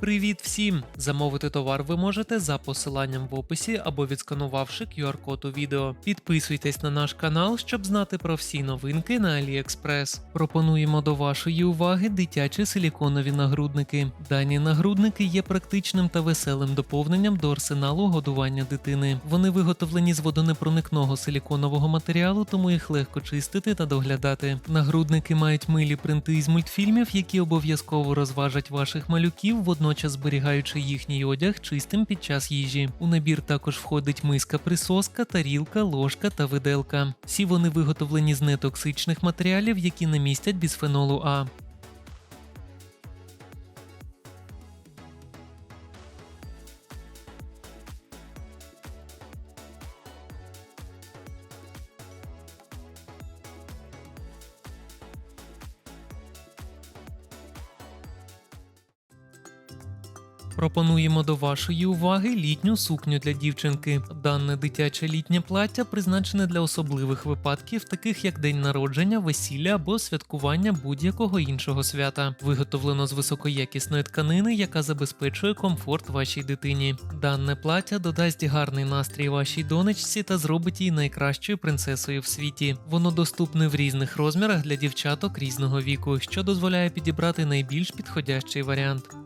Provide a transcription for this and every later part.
Привіт всім! Замовити товар ви можете за посиланням в описі або відсканувавши QR-код у відео. Підписуйтесь на наш канал, щоб знати про всі новинки на AliExpress. Пропонуємо до вашої уваги дитячі силіконові нагрудники. Дані нагрудники є практичним та веселим доповненням до арсеналу годування дитини. Вони виготовлені з водонепроникного силіконового матеріалу, тому їх легко чистити та доглядати. Нагрудники мають милі принти із мультфільмів, які обов'язково розважать ваших малюків, водночас зберігаючи їхній одяг чистим під час їжі. У набір також входить миска присоска, тарілка, ложка та виделка. Всі вони виготовлені з нетоксичних матеріалів, які не містять бісфенолу А. Пропонуємо до вашої уваги літню сукню для дівчинки. Дане дитяче літнє плаття призначене для особливих випадків, таких як день народження, весілля або святкування будь-якого іншого свята. Виготовлено з високоякісної тканини, яка забезпечує комфорт вашій дитині. Дане плаття додасть гарний настрій вашій донечці та зробить її найкращою принцесою в світі. Воно доступне в різних розмірах для дівчаток різного віку, що дозволяє підібрати найбільш підходящий варіант.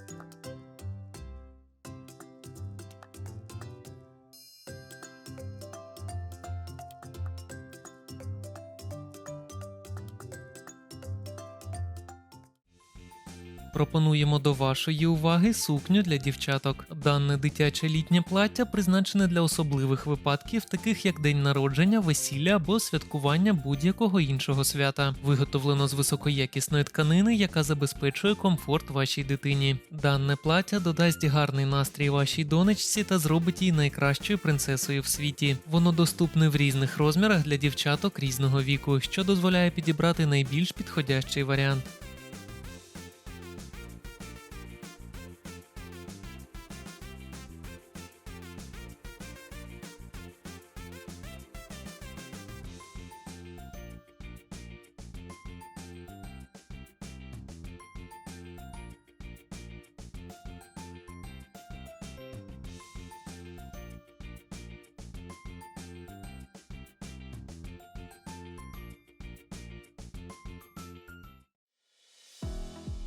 Пропонуємо до вашої уваги сукню для дівчаток. Дане дитяче літнє плаття призначене для особливих випадків, таких як день народження, весілля або святкування будь-якого іншого свята. Виготовлено з високоякісної тканини, яка забезпечує комфорт вашій дитині. Дане плаття додасть гарний настрій вашій донечці та зробить її найкращою принцесою в світі. Воно доступне в різних розмірах для дівчаток різного віку, що дозволяє підібрати найбільш підходящий варіант.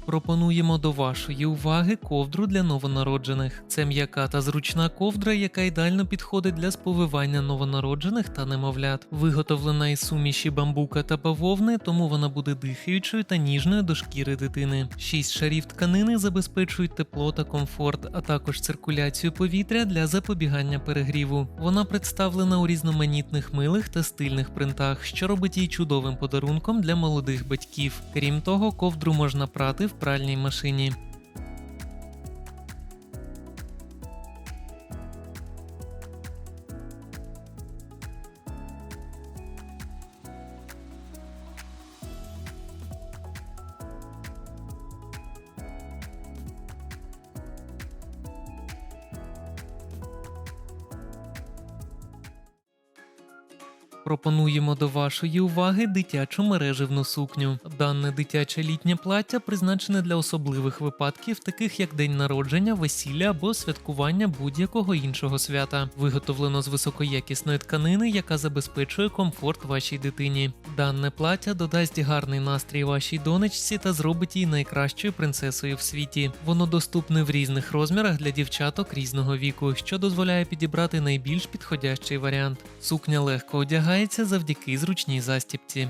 Пропонуємо до вашої уваги ковдру для новонароджених. Це м'яка та зручна ковдра, яка ідеально підходить для сповивання новонароджених та немовлят. Виготовлена із суміші бамбука та бавовни, тому вона буде дихаючою та ніжною до шкіри дитини. Шість шарів тканини забезпечують тепло та комфорт, а також циркуляцію повітря для запобігання перегріву. Вона представлена у різноманітних милих та стильних принтах, що робить її чудовим подарунком для молодих батьків. Крім того, ковдру можна прати в пральній машині. Пропонуємо до вашої уваги дитячу мереживну сукню. Дане дитяче літнє плаття призначене для особливих випадків, таких як день народження, весілля або святкування будь-якого іншого свята. Виготовлено з високоякісної тканини, яка забезпечує комфорт вашій дитині. Дане плаття додасть гарний настрій вашій донечці та зробить її найкращою принцесою в світі. Воно доступне в різних розмірах для дівчаток різного віку, що дозволяє підібрати найбільш підходящий варіант. Сукня легко одягається завдяки зручній застіпці.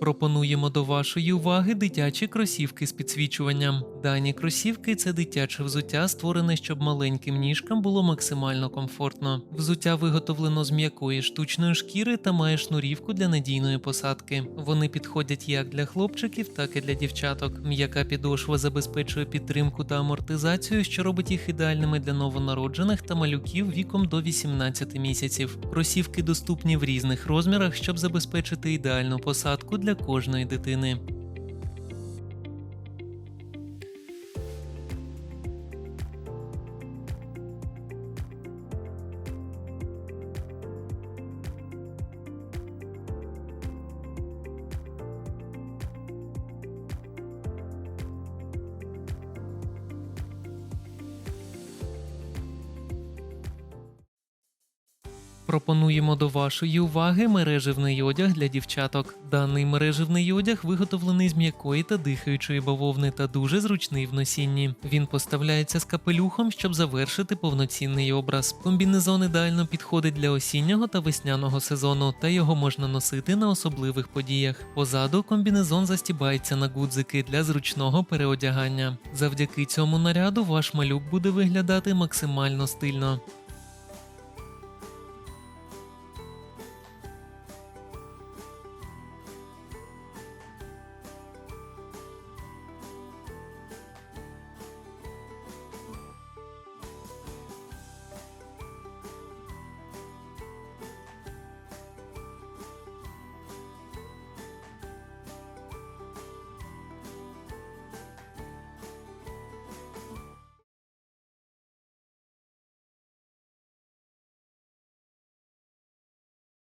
Пропонуємо до вашої уваги дитячі кросівки з підсвічуванням. Дані кросівки це дитяче взуття, створене, щоб маленьким ніжкам було максимально комфортно. Взуття виготовлено з м'якої штучної шкіри та має шнурівку для надійної посадки. Вони підходять як для хлопчиків, так і для дівчаток. М'яка підошва забезпечує підтримку та амортизацію, що робить їх ідеальними для новонароджених та малюків віком до 18 місяців. Кросівки доступні в різних розмірах, щоб забезпечити ідеальну посадку для кожної дитини. Пропонуємо до вашої уваги мереживний одяг для дівчаток. Даний мереживний одяг виготовлений з м'якої та дихаючої бавовни та дуже зручний в носінні. Він поставляється з капелюхом, щоб завершити повноцінний образ. Комбінезон ідеально підходить для осіннього та весняного сезону, та його можна носити на особливих подіях. Позаду комбінезон застібається на гудзики для зручного переодягання. Завдяки цьому наряду ваш малюк буде виглядати максимально стильно.